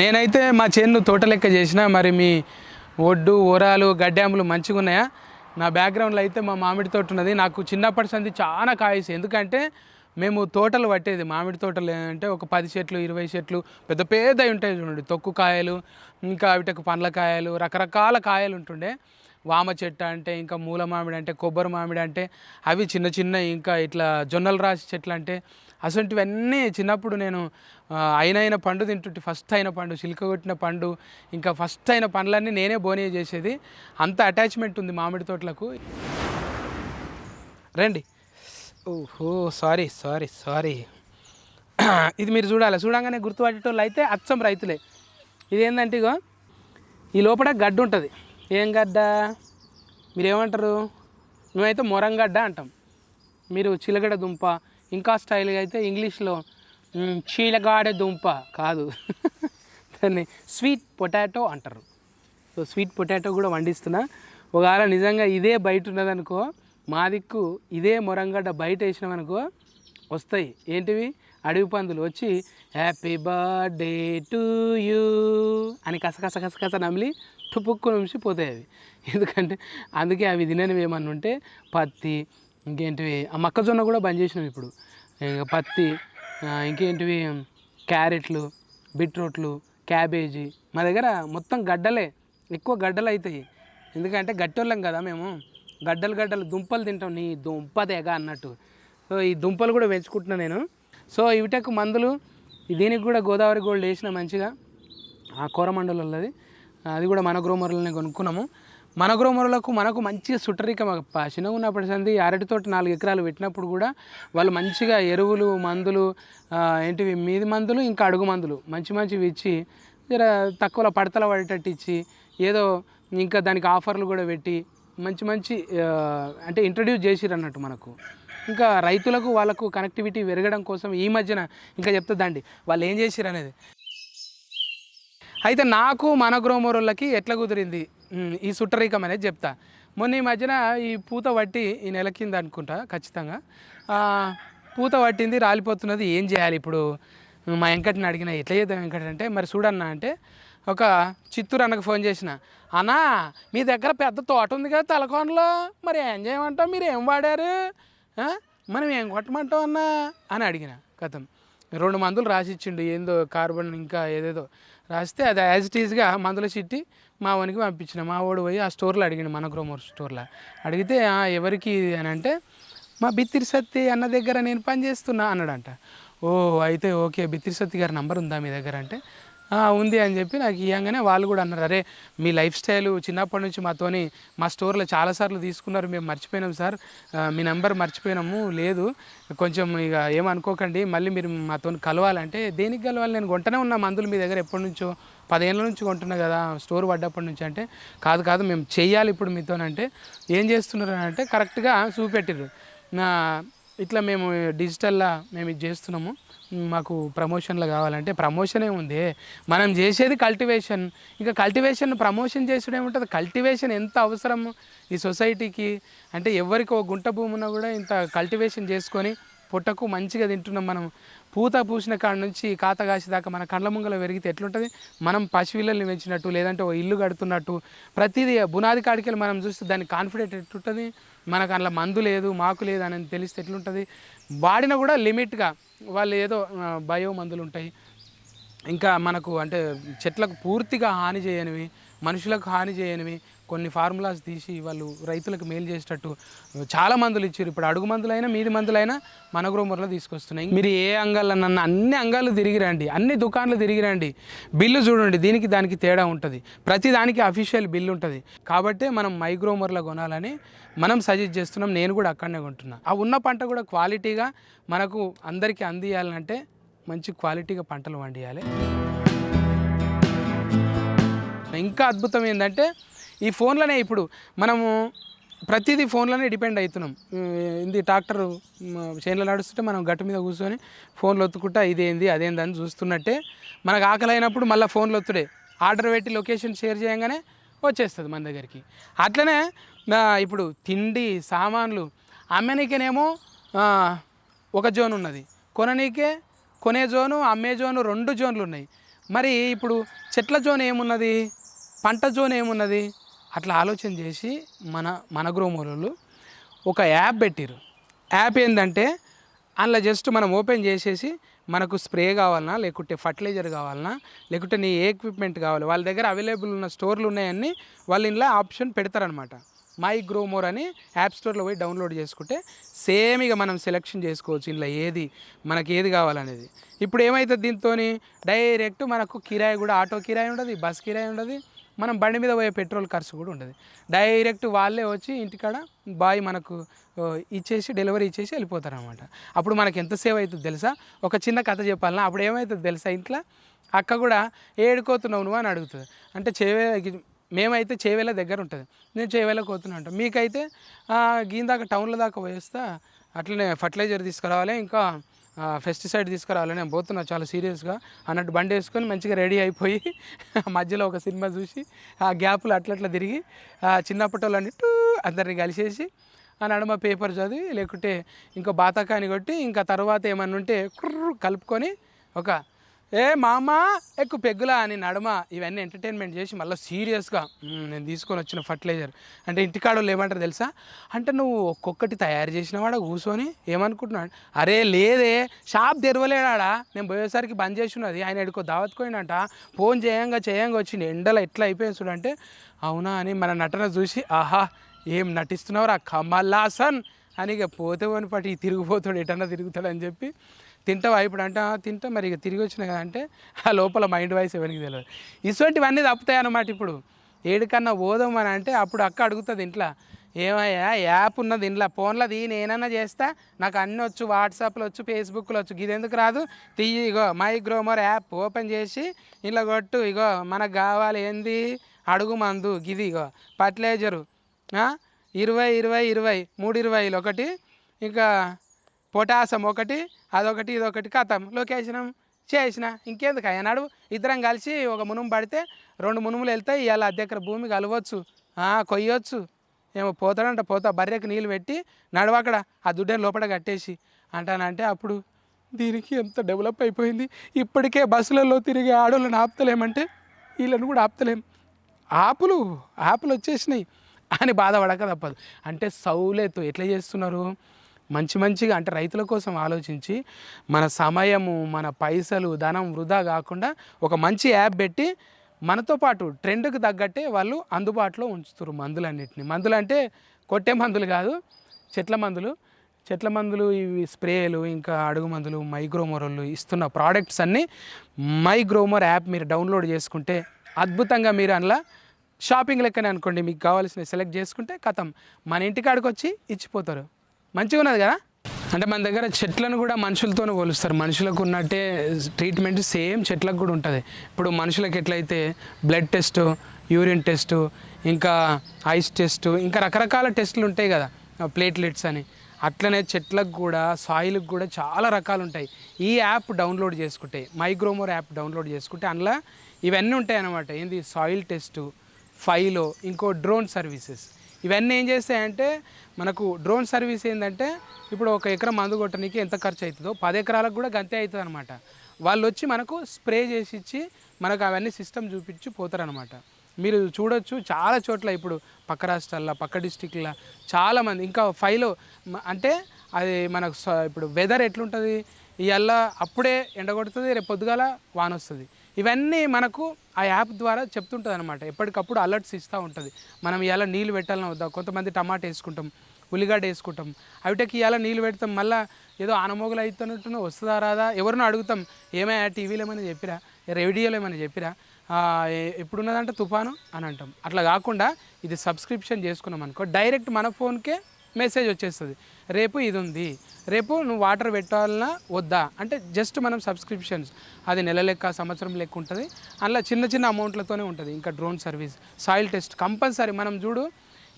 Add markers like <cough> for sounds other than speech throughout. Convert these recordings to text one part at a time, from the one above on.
నేనైతే మా చేను తోట లెక్క చేసిన మరి మీ ఒడ్డు ఓరాలు గడ్డాములు మంచిగా ఉన్నాయా నా బ్యాక్గ్రౌండ్లో అయితే మా మామిడి తోట ఉన్నది. నాకు చిన్నప్పటి సంది చాలా కాయసి. ఎందుకంటే మేము తోటలు పట్టేది. మామిడి తోటలు అంటే ఒక పది చెట్లు ఇరవై చెట్లు పెద్ద పెద్దవి ఉంటాయి చూడండి. తొక్కు కాయలు ఇంకా వీటికి పండ్ల కాయలు రకరకాల కాయలు ఉంటుండే. వామ చెట్టు అంటే ఇంకా మూల మామిడి అంటే కొబ్బరి మామిడి అంటే అవి చిన్న చిన్న ఇంకా ఇట్లా జొన్నలు రాసి చెట్లు అంటే అసలుంటివన్నీ చిన్నప్పుడు నేను అయినైన పండు తింటుంటే. ఫస్ట్ అయిన పండు చిలుక కొట్టిన పండు ఇంకా ఫస్ట్ అయిన పండ్లన్నీ నేనే బోనే చేసేది. అంత అటాచ్మెంట్ ఉంది మామిడి తోటలకు. రండి. ఓహో సారీ సారీ సారీ. ఇది మీరు చూడాలి. చూడంగానే గుర్తుపట్టేటోళ్ళు అయితే అచ్చం రైతులే. ఇదేంటంటే ఇగో ఈ లోపల గడ్డ ఉంటుంది. ఏం గడ్డ? మీరు ఏమంటారు మేమైతే మొరంగడ్డ అంటాం. మీరు చిలగడ దుంప ఇంకా స్టైల్గా అయితే ఇంగ్లీష్లో మ్, చీలగాడ దుంప కాదు. <laughs> దాన్ని స్వీట్ పొటాటో అంటారు. సో స్వీట్ పొటాటో కూడా వండిస్తున్నా. ఒకవేళ నిజంగా ఇదే బయట ఉన్నదనుకో మా దిక్కు ఇదే మొరంగడ్డ బయట వేసినామనుకో వస్తాయి. ఏంటివి? అడవి పందులు వచ్చి హ్యాపీ బర్త్డే టు యూ అని కసకస కసకస నమిలి తుపుక్కు నుంచి పోతాయి అవి. ఎందుకంటే అందుకే అవి తిననివి ఏమన్నా ఉంటే పత్తి ఇంకేంటివి? ఆ మొక్కజొన్న కూడా బంద్ చేసినాం ఇప్పుడు. ఇంకా పత్తి ఇంకేంటివి? క్యారెట్లు బీట్రూట్లు క్యాబేజీ. మా దగ్గర మొత్తం గడ్డలే. ఎక్కువ గడ్డలు అవుతాయి ఎందుకంటే గట్టోళ్ళం కదా మేము. గడ్డలు గడ్డలు దుంపలు తింటాం. నీ దుంప తెగ అన్నట్టు. సో ఈ దుంపలు కూడా పెంచుకుంటున్నా నేను. సో ఇవిటకు మందులు దీనికి కూడా గోదావరి గోల్డ్ వేసిన మంచిగా. ఆ కూరమండలది అది కూడా మన గ్రోమర్లనే కొనుక్కున్నాము. మన గ్రోమరులకు మనకు మంచిగా సుటరికం చిన్నగా ఉన్నప్పటి సంది అరటి తోట నాలుగు ఎకరాలు పెట్టినప్పుడు కూడా వాళ్ళు మంచిగా ఎరువులు మందులు ఏంటివి మీది మందులు ఇంకా అడుగు మందులు మంచి మంచివి ఇచ్చి జర తక్కువలో పడతల పడేటట్టు ఇచ్చి ఏదో ఇంకా దానికి ఆఫర్లు కూడా పెట్టి మంచి మంచి అంటే ఇంట్రడ్యూస్ చేసిరు అన్నట్టు మనకు. ఇంకా రైతులకు వాళ్ళకు కనెక్టివిటీ పెరగడం కోసం ఈ మధ్యన ఇంకా చెప్తుందండి వాళ్ళు ఏం చేసిరు అనేది అయితే నాకు మన గ్రోమోరోళ్ళకి ఎట్లా కుదిరింది? ఈ సుట్టరీకం అనేది చెప్తా. మొన్న ఈ మధ్యన ఈ పూత పట్టి ఈ నెల కింద అనుకుంటా ఖచ్చితంగా. పూత పట్టింది రాలిపోతున్నది ఏం చేయాలి ఇప్పుడు? మా వెంకటని అడిగిన ఎట్లా చేద్దాం వెంకట అంటే మరి చూడన్నా అంటే ఒక చిత్తూరు అన్నకు ఫోన్ చేసిన. అన్నా మీ దగ్గర పెద్ద తోట ఉంది కదా తలకోనలో మరి ఏం చేయమంటాం మీరు ఏం వాడారు? మనం ఏం కొట్టమంటాం అన్నా? అని అడిగిన కథం. రెండు మందులు రాసిచ్చిండు ఏందో కార్బన్ ఇంకా ఏదేదో. రాస్తే అది యాజ్ ఇట్ ఈజ్గా మందుల చిట్టి మా వానికి పంపించిన. మా వాడు పోయి ఆ స్టోర్లో అడిగిండు మన గ్రోమోర్ స్టోర్లో. అడిగితే ఎవరికి అని అంటే మా బిత్తిరి సత్తి అన్న దగ్గర నేను పని చేస్తున్నా అన్నాడంట. ఓ అయితే ఓకే. బిత్తిరి సత్తి గారి నంబర్ ఉందా మీ దగ్గర? అంటే ఉంది అని చెప్పి నాకు ఇవ్వగానే వాళ్ళు కూడా అన్నారు. అరే మీ లైఫ్ స్టైల్ చిన్నప్పటి నుంచి మాతోని మా స్టోర్లో చాలాసార్లు తీసుకున్నారు మేము మర్చిపోయినాం సార్. మీ నెంబర్ మర్చిపోయినాము లేదు. కొంచెం ఇక ఏమనుకోకండి మళ్ళీ మీరు మాతో కలవాలంటే దేనికి కలవాలి? నేను కొంటనే ఉన్నా మందులు మీ దగ్గర ఎప్పటి నుంచో పదేళ్ళ నుంచి కొంటున్నా కదా స్టోర్ పడ్డప్పటి నుంచి అంటే. కాదు కాదు మేము చెయ్యాలి ఇప్పుడు మీతోనంటే ఏం చేస్తున్నారు అంటే కరెక్ట్గా చూపెట్టిర్రు. నా ఇట్లా మేము డిజిటల్లా మేము ఇది చేస్తున్నాము. మాకు ప్రమోషన్లు కావాలంటే ప్రమోషన్ ఏముంది మనం చేసేది కల్టివేషన్. ఇంకా కల్టివేషన్ ప్రమోషన్ చేసుడు ఏముంటుంది? కల్టివేషన్ ఎంత అవసరం ఈ సొసైటీకి? అంటే ఎవరికి ఒక గుంట భూమి ఉన్నా కూడా ఇంత కల్టివేషన్ చేసుకొని పుట్టకు మంచిగా తింటున్నాం మనం. పూత పూసిన కాడ నుంచి కాత కాసేదాకా మన కండ్ల ముంగల పెరిగితే ఎట్లుంటుంది? మనం పసిపిల్లల్ని పెంచినట్టు లేదంటే ఓ ఇల్లు కడుతున్నట్టు ప్రతిదీ బునాది కాడికి మనం చూస్తే దాని కాన్ఫిడెంట్ ఎట్లుంటుంది? మనకు అందులో మందు లేదు మాకు లేదు అని తెలిస్తే ఎట్లుంటుంది? వాడిన కూడా లిమిట్గా వాళ్ళు ఏదో బయో మందులు ఉంటాయి ఇంకా మనకు అంటే చెట్లకు పూర్తిగా హాని చేయనివి మనుషులకు హాని చేయనివి. కొన్ని ఫార్ములాస్ తీసి వాళ్ళు రైతులకు మేలు చేసేటట్టు చాలా మందులు ఇచ్చారు. ఇప్పుడు అడుగు మందులైనా మీది మందులైనా మన గ్రోమర్లో తీసుకొస్తున్నాయి. మీరు ఏ అంగాల్లో నన్ను అన్ని అంగాలు తిరిగి రండి. అన్ని దుకాణాలు తిరిగిరండి బిల్లు చూడండి. దీనికి దానికి తేడా ఉంటుంది. ప్రతి దానికి అఫీషియల్ బిల్లు ఉంటుంది. కాబట్టి మనం మైగ్రోమర్లో కొనాలని మనం సజెస్ట్ చేస్తున్నాం. నేను కూడా అక్కడనే కొంటున్నా. ఆ ఉన్న పంట కూడా క్వాలిటీగా మనకు అందరికీ అందియాలంటే మంచి క్వాలిటీగా పంటలు పండియాలి. ఇంకా అద్భుతం ఏంటంటే ఈ ఫోన్లోనే ఇప్పుడు మనము ప్రతిదీ ఫోన్లోనే డిపెండ్ అవుతున్నాం ఇది ట్రాక్టర్ చేనులో నడుస్తుంటే మనం గట్టు మీద కూర్చొని ఫోన్లు ఒత్తుకుంటా ఇదేంది అదేంది అని చూస్తున్నట్టే మనకు ఆకలి అయినప్పుడు మళ్ళీ ఫోన్లు ఒత్తుడే. ఆర్డర్ పెట్టి లొకేషన్ షేర్ చేయగానే వచ్చేస్తుంది మన దగ్గరికి. అట్లనే ఇప్పుడు తిండి సామాన్లు అమ్మనికేనేమో ఒక జోన్ ఉన్నది. కొననీకే కొనే జోను అమ్మే జోను రెండు జోన్లు ఉన్నాయి. మరి ఇప్పుడు చెట్ల జోన్ ఏమున్నది? పంట జోన్ ఏమున్నది? అట్లా ఆలోచన చేసి మన మన గ్రోమోలు ఒక యాప్ పెట్టిరు యాప్ ఏంటంటే అందులో జస్ట్ మనం ఓపెన్ చేసేసి మనకు స్ప్రే కావాలన్నా లేకుంటే ఫర్టిలైజర్ కావాలన్నా లేకుంటే నీ ఏ ఎక్విప్మెంట్ కావాలి వాళ్ళ దగ్గర అవైలబుల్ ఉన్న స్టోర్లు ఉన్నాయన్నీ వాళ్ళు ఇంట్లో ఆప్షన్ పెడతారనమాట మై గ్రోమోర్ అని యాప్ స్టోర్లో పోయి డౌన్లోడ్ చేసుకుంటే సేమ్ ఇక మనం సెలెక్షన్ చేసుకోవచ్చు ఇంట్లో ఏది మనకి ఏది కావాలనేది. ఇప్పుడు ఏమవుతుంది దీంతో డైరెక్ట్ మనకు కిరాయి కూడా ఆటో కిరాయి ఉండదు బస్ కిరాయి ఉండదు మనం బండి మీద పోయే పెట్రోల్ ఖర్చు కూడా ఉండదు. డైరెక్ట్ వాళ్ళే వచ్చి ఇంటికాడ బాయ్ మనకు ఇచ్చేసి డెలివరీ ఇచ్చేసి వెళ్ళిపోతారు అనమాట అప్పుడు మనకి ఎంత సేవ్ అవుతుంది తెలుసా? ఒక చిన్న కథ చెప్పాలన్నా అప్పుడు ఏమవుతుంది తెలుసా ఇంట్లో? అక్క కూడా ఏడుకోతున్నావు నువ్వు? అని అడుగుతుంది. అంటే చేవే మేమైతే చేవేల దగ్గర ఉంటుంది. నేను చేవేలకు పోతున్నా అంట. మీకైతే గీందాక దాకా టౌన్లో దాకా పోయేస్తా. అట్లనే ఫర్టిలైజర్ తీసుకురావాలి. ఇంకా పెస్టిసైడ్ తీసుకురావాలి. నేను పోతున్నా చాలా సీరియస్గా. అన్నట్టు బండి వేసుకొని మంచిగా రెడీ అయిపోయి <laughs> మధ్యలో ఒక సినిమా చూసి ఆ గ్యాప్లు అట్లా అట్లా తిరిగి చిన్నప్పటి వాళ్ళు టూ అందరిని కలిసేసి ఆ నడుమ పేపర్ చదివి లేకుంటే ఇంకా బాతకాని కొట్టి ఇంకా తర్వాత ఏమన్నా ఉంటే కుర్రు కలుపుకొని ఒక ఏ మామ? ఎక్కువ పెగ్గులా అని నడుమ ఇవన్నీ ఎంటర్టైన్మెంట్ చేసి మళ్ళీ సీరియస్గా నేను తీసుకొని వచ్చిన ఫర్టిలైజర్ అంటే ఇంటికాడ వాళ్ళు ఏమంటారు తెలుసా? అంటే నువ్వు ఒక్కొక్కటి తయారు చేసినవాడ కూర్చొని ఏమనుకుంటున్నాడు? అరే లేదే షాప్ తెరవలేడా నేను పోయేసరికి బంద్ చేసి ఉన్నది ఆయన ఎడుకో దావత్కోయినట ఫోన్ చేయంగా చేయంగా వచ్చింది ఎండలో ఎట్లా అయిపోయింది చూడంటే అవునా అని మన నటన చూసి ఆహా ఏం నటిస్తున్నావురా కమల్ హాసన్? అని ఇక పోతే పోని పట్టి తిరిగిపోతాడు ఎటన్నా తిరుగుతాడు అని చెప్పి తింటావా ఇప్పుడు అంటే తింటా మరి ఇక తిరిగి వచ్చిన కదా అంటే ఆ లోపల మైండ్ వాయిస్ ఎవరికి తెలియదు ఇటువంటివన్నీ తప్పుతాయి అన్నమాట ఇప్పుడు. ఏడికన్నా పోదాం అని అంటే అప్పుడు అక్క అడుగుతుంది ఇంట్లో ఏమయ్యా యాప్ ఉన్నది ఇంట్లో ఫోన్లో దీ నేనన్నా చేస్తా నాకు అన్నీ వచ్చు వాట్సాప్లో వచ్చు ఫేస్బుక్లో వచ్చు ఇది ఎందుకు రాదు? తీయి ఇగో మై గ్రోమర్ యాప్ ఓపెన్ చేసి ఇలా కొట్టు ఇగో మనకు కావాలి ఏంది? అడుగు మందు గిది ఇగో ఫర్టిలైజరు ఇరవై ఇరవై ఇరవై మూడు ఇరవైలు ఒకటి ఇంకా పొటాసం ఒకటి అదొకటి ఇదొకటి కథం. లొకేషన్ చేసిన. ఇంకేందుకు? అయ్యనాడు ఇద్దరం కలిసి ఒక మునుము పడితే రెండు మునుములు వెళ్తాయి ఇవాళ అద్దె భూమి కలవచ్చు? కొయ్యొచ్చు. ఏమో పోతాడంట. పోతా బర్రెకి నీళ్ళు పెట్టి నడవక్కడ ఆ దుడ్డని లోపల కట్టేసి. అంటానంటే అప్పుడు దీనికి ఎంత డెవలప్ అయిపోయింది? ఇప్పటికే బస్సులలో తిరిగే ఆడోళ్ళని ఆపుతలేమంటే వీళ్ళని కూడా ఆపుతలేం. ఆపులు ఆపులు వచ్చేసినాయి. అని బాధపడక తప్పదు. అంటే సౌలేతో ఎట్లా చేస్తున్నారు? మంచి మంచిగా అంటే రైతుల కోసం ఆలోచించి మన సమయము మన పైసలు ధనం వృధా కాకుండా ఒక మంచి యాప్ పెట్టి మనతో పాటు ట్రెండ్కి తగ్గట్టే వాళ్ళు అందుబాటులో ఉంచుతారు మందులన్నిటిని. మందులు అంటే కొట్టే మందులు కాదు చెట్ల మందులు. చెట్ల మందులు ఇవి స్ప్రేలు ఇంకా అడుగు మందులు మైగ్రోమోరలు ఇస్తున్న ప్రోడక్ట్స్ అన్నీ మైగ్రోమోర్ యాప్ మీరు డౌన్లోడ్ చేసుకుంటే అద్భుతంగా మీరు అందులో షాపింగ్ లెక్కనే అనుకోండి మీకు కావాల్సిన సెలెక్ట్ చేసుకుంటే కథం మన ఇంటికాడికి వచ్చి ఇచ్చిపోతారు. మంచిగా ఉన్నది కదా? అంటే మన దగ్గర చెట్లను కూడా మనుషులతోనే పోలుస్తారు. మనుషులకు ఉన్నట్టే ట్రీట్మెంట్ సేమ్ చెట్లకు కూడా ఉంటుంది. ఇప్పుడు మనుషులకు ఎట్లయితే బ్లడ్ టెస్ట్ యూరిన్ టెస్ట్ ఇంకా ఐస్ టెస్ట్ ఇంకా రకరకాల టెస్టులు ఉంటాయి కదా. ప్లేట్లెట్స్ అని. అట్లనే చెట్లకు కూడా సాయిల్కి కూడా చాలా రకాలు ఉంటాయి. ఈ యాప్ డౌన్లోడ్ చేసుకుంటే మైగ్రోమోర్ యాప్ డౌన్లోడ్ చేసుకుంటే అందులో ఇవన్నీ ఉంటాయి అన్నమాట ఏంది? సాయిల్ టెస్టు ఫైలో ఇంకో డ్రోన్ సర్వీసెస్ ఇవన్నీ ఏం చేస్తాయంటే మనకు డ్రోన్ సర్వీస్ ఏంటంటే ఇప్పుడు ఒక ఎకరం మందు కొట్టడానికి ఎంత ఖర్చు అవుతుందో? పది ఎకరాలకు కూడా గంతే అవుతుంది అనమాట వాళ్ళు వచ్చి మనకు స్ప్రే చేసి ఇచ్చి మనకు అవన్నీ సిస్టమ్ చూపించి పోతారనమాట మీరు చూడొచ్చు చాలా చోట్ల ఇప్పుడు పక్క రాష్ట్రాల్లో పక్క డిస్టిక్లో చాలామంది ఇంకా ఫైలో అంటే అది మనకు స- ఇప్పుడు వెదర్ ఎట్లుంటుంది? ఇవల్ల అప్పుడే ఎండ కొడుతుంది రేపు పొద్దుగాల వాన వస్తుంది ఇవన్నీ మనకు ఆ యాప్ ద్వారా చెప్తుంటుంది అనమాట ఎప్పటికప్పుడు అలర్ట్స్ ఇస్తూ ఉంటుంది. మనం ఇలా నీళ్ళు పెట్టాలని వద్దా? కొంతమంది టమాటా వేసుకుంటాం ఉల్లిగడ్డ వేసుకుంటాం. అవిటకి ఇలా నీళ్ళు పెడతాం మళ్ళీ ఏదో ఆనమోగులు అవుతున్నట్టు వస్తుందా రాదా? ఎవరినో అడుగుతాం ఏమైనా టీవీలో ఏమైనా చెప్పిరా? రేడియోలో ఏమైనా చెప్పిరా? ఎప్పుడున్నదంటే తుఫాను అని అంటాం. అట్లా కాకుండా ఇది సబ్స్క్రిప్షన్ చేసుకున్నాం అనుకో డైరెక్ట్ మన ఫోన్కే మెసేజ్ వచ్చేస్తుంది. రేపు ఇది ఉంది రేపు నువ్వు వాటర్ పెట్టాలన్నా వద్దా? అంటే జస్ట్ మనం సబ్స్క్రిప్షన్స్. అది నెల లెక్క సంవత్సరం లెక్క ఉంటుంది. అందులో చిన్న చిన్న అమౌంట్లతోనే ఉంటుంది. ఇంకా drone service soil test compulsory. మనం చూడు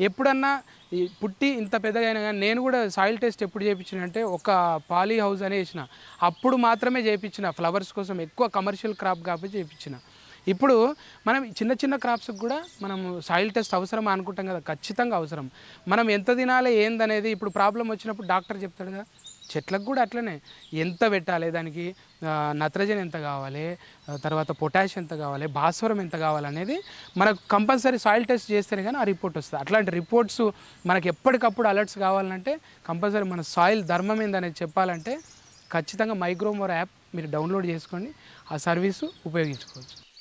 ఎప్పుడన్నా ఈ పుట్టి ఇంత పెద్దగా అయినా కానీ నేను కూడా సాయిల్ టెస్ట్ ఎప్పుడు చేయించిన అంటే ఒక పాలీ హౌస్ అనే వేసిన అప్పుడు మాత్రమే చేయించిన ఫ్లవర్స్ కోసం ఎక్కువ కమర్షియల్ క్రాప్ కాబట్టి చేయించిన ఇప్పుడు మనం చిన్న చిన్న క్రాప్స్కి కూడా మనం సాయిల్ టెస్ట్ అవసరం అనుకుంటాం కదా? ఖచ్చితంగా అవసరం. మనం ఎంత తినాలి ఏందనేది ఇప్పుడు ప్రాబ్లం వచ్చినప్పుడు డాక్టర్ చెప్తాడు కదా? చెట్లకు కూడా అట్లనే. ఎంత పెట్టాలి దానికి? నత్రజని ఎంత కావాలి? తర్వాత పొటాష్ ఎంత కావాలి? భాస్వరం ఎంత కావాలనేది మనకు కంపల్సరీ సాయిల్ టెస్ట్ చేస్తేనే కానీ ఆ రిపోర్ట్ వస్తుంది. అట్లాంటి రిపోర్ట్స్ మనకు ఎప్పటికప్పుడు అలర్ట్స్ కావాలంటే కంపల్సరీ మన సాయిల్ ధర్మం ఏందనేది చెప్పాలంటే ఖచ్చితంగా మైక్రోమోర్ యాప్ మీరు డౌన్లోడ్ చేసుకోండి ఆ సర్వీసు ఉపయోగించుకోవచ్చు.